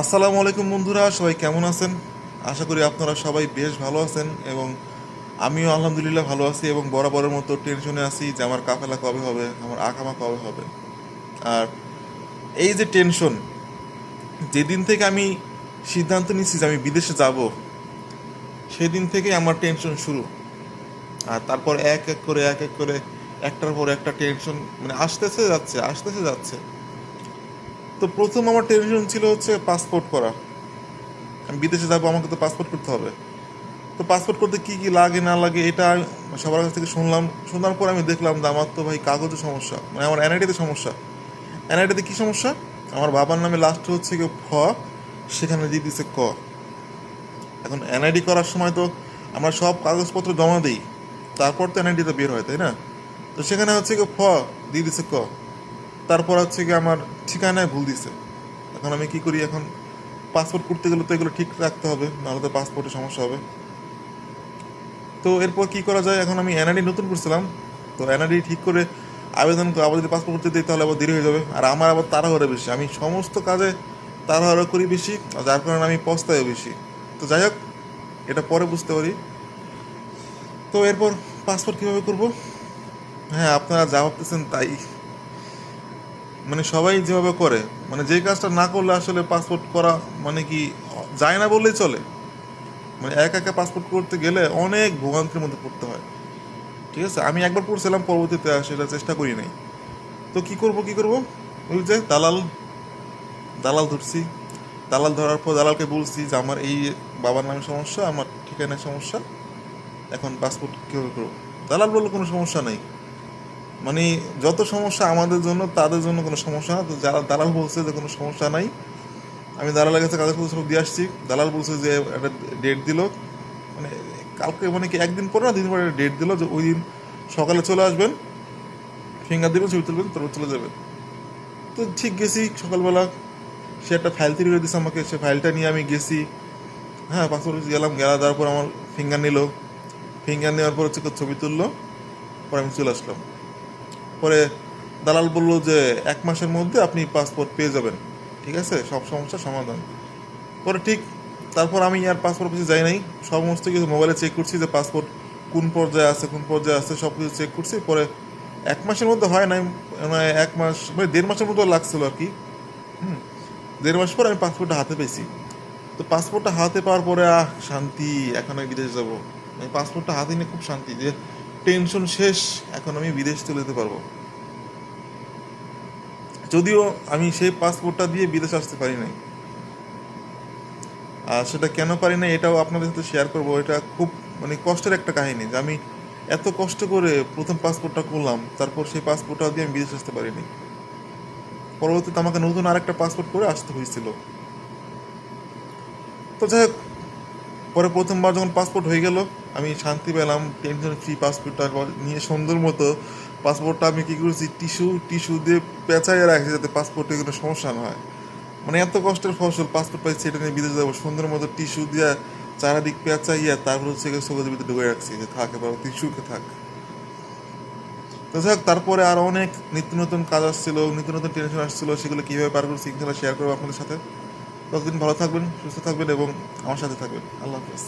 আসসালামু আলাইকুম বন্ধুরা, সবাই কেমন আছেন? আশা করি আপনারা সবাই বেশ ভালো আছেন এবং আমিও আলহামদুলিল্লাহ ভালো আছি এবং বরাবরের মতো টেনশনে আছি যে আমার কাফেলা কবে হবে, আমার আকামা কবে হবে। আর এই যে টেনশন, যেদিন থেকে আমি সিদ্ধান্ত নিচ্ছি যে আমি বিদেশে যাব, সেদিন থেকে আমার টেনশন শুরু। আর তারপর এক এক করে, এক এক করে, একটার পর একটা টেনশন মানে আসতেছে যাচ্ছে আসতেছে যাচ্ছে। তো প্রথম আমার টেনশন ছিল হচ্ছে পাসপোর্ট করা। আমি বিদেশে যাব, আমাকে তো পাসপোর্ট করতে হবে। তো পাসপোর্ট করতে কি কি লাগে, না লাগে, এটা সবার কাছ থেকে শুনলাম। শোনার পর আমি দেখলাম যে আমার তো ভাই কাগজের সমস্যা মানে আমার এনআইডিতে সমস্যা। এনআইডিতে কি সমস্যা? আমার বাবার নামে লাস্ট হচ্ছে কি ফ সেখানে দিয়ে দিচ্ছে ক। এখন এনআইডি করার সময় তো আমরা সব কাগজপত্র জমা দিই। তারপর তো এনআইডিতে বের হয়, তাই না? তো সেখানে হচ্ছে কি ফ দিয়ে দিচ্ছে ক। তারপর হচ্ছে কি আমার ঠিকানায় ভুল দিছে। এখন আমি কি করি? এখন পাসপোর্ট করতে গেলে তো এগুলো ঠিক রাখতে হবে, নাহলে তো পাসপোর্টে সমস্যা হবে। তো এরপর কি করা যায়? এখন আমি এনআইডি নতুন করছিলাম। তো এনআইডি ঠিক করে আবেদন আবার যদি পাসপোর্ট করতে দিই, তাহলে আবার দেরি হয়ে যাবে। আর আমার আবার তাড়াহুড়ো বেশি। আমি সমস্ত কাজে তাড়াহুড়ো করি বেশি, আর যার কারণে আমি পস্তাইও বেশি। তো যাই হোক, এটা পরে বুঝতে পারি। তো এরপর পাসপোর্ট কীভাবে করব? হ্যাঁ আপনারা যা ভাবতেছেন তাই। মানে সবাই যেভাবে করে মানে যে কাজটা না করলে আসলে পাসপোর্ট করা মানে কি যায় না বললেই চলে। মানে একা একা পাসপোর্ট করতে গেলে অনেক ভোগান্তির মধ্যে পড়তে হয়। ঠিক আছে? আমি একবার পড়ছিলাম, পরবর্তীতে সেটা চেষ্টা করি নাই। তো কি করব কি করব? ওই যে দালাল দালাল ধরছি। দালাল ধরার পর দালালকে বলছি যে, আমার এই বাবার নামে সমস্যা, আমার ঠিকানায় সমস্যা, এখন পাসপোর্ট কীভাবে করব? দালাল বলল, কোনো সমস্যা নেই। মানে যত সমস্যা আমাদের জন্য, তাদের জন্য কোনো সমস্যা না। তো যারা দালাল বলছে যে কোনো সমস্যা নাই, আমি দালালের কাছে কাগজপত্র সব দিয়ে আসছি। দালাল বলছে যে একটা ডেট দিল। মানে কালকে মানে কি একদিন পরে না দিন পরে একটা ডেট দিল যে ওই দিন সকালে চলে আসবেন ফিঙ্গার দেবেন, ছবি তুলবেন, তারপর চলে যাবেন। তো ঠিক গেছি সকালবেলা। সে একটা ফাইল তৈরি করে দিয়েছে আমাকে। সে ফাইলটা নিয়ে আমি গেছি। হ্যাঁ পাসপোর্ট গেলাম। গেলা দেওয়ার পর আমার ফিঙ্গার নিল। ফিঙ্গার নেওয়ার পর হচ্ছে ছবি তুললো। পরে আমি চলে আসলাম। পরে দালাল বলল যে এক মাসের মধ্যে আপনি পাসপোর্ট পেয়ে যাবেন। ঠিক আছে? সব সমস্যার সমাধান। পরে ঠিক তারপর আমি আর পাসপোর্ট অফিসে যাই নাই। সমস্ত কিছু মোবাইলে চেক করছি যে পাসপোর্ট কোন পর্যায়ে আছে, কোন পর্যায়ে আছে, সব কিছু চেক করছি। পরে এক মাসের মধ্যে হয় নাই মানে এক মাস মানে দেড় মাসের মতো লাগছিল আর কি। হুম, দেড় মাস পর আমি পাসপোর্টটা হাতে পেয়েছি। তো পাসপোর্টটা হাতে পাওয়ার পরে, আহ, শান্তি, এখন আমি বিদেশ যাব। আমি পাসপোর্টটা হাতে নিয়ে খুব শান্তি যে টেনশন শেষ, এখন আমি বিদেশ চলে যেতে পারব। যদিও আমি সেই পাসপোর্টটা দিয়ে বিদেশ আসতে পারি নাই। আর সেটা কেন পারি না এটাও আপনাদের সাথে শেয়ার করব। এটা খুব মানে কষ্টের একটা কাহিনী যে আমি এত কষ্ট করে প্রথম পাসপোর্টটা করলাম, তারপর সেই পাসপোর্টটা দিয়ে আমি বিদেশ আসতে পারিনি। পরবর্তীতে আমাকে নতুন আরেকটা পাসপোর্ট করে আসতে হয়েছিল। তো যাই হোক, পরে প্রথমবার যখন পাসপোর্ট হয়ে গেল আমি শান্তি পেলাম টেনশন ফ্রি পাসপোর্টটা নিয়ে সুন্দর মতো পাসপোর্টটা আমি কী করেছি টিস্যু টিস্যু দিয়ে পেঁচাইয়ে রাখছি যাতে পাসপোর্টে কোনো সমস্যা না হয়। মানে এত কষ্টের ফসল পাসপোর্ট পাইছি সেটা নিয়ে বিদেশে যাব সুন্দর মতো টিস্যু দিয়ে চারাদিক পেঁচাইয়া তারপর হচ্ছে সবুজের ভিতরে ঢুকে রাখছি যে থাক, এবার টিস্যুকে থাক। তো যাক তারপরে আর অনেক নিত্য নতুন কাজ আসছিল, নিত্য নতুন টেনশন আসছিল, সেগুলো কীভাবে পার করছি ইনশাল্লাহ শেয়ার করব আপনাদের সাথে। ততদিন ভালো থাকবেন, সুস্থ থাকবেন এবং আমার সাথে থাকবেন। আল্লাহ হাফেজ।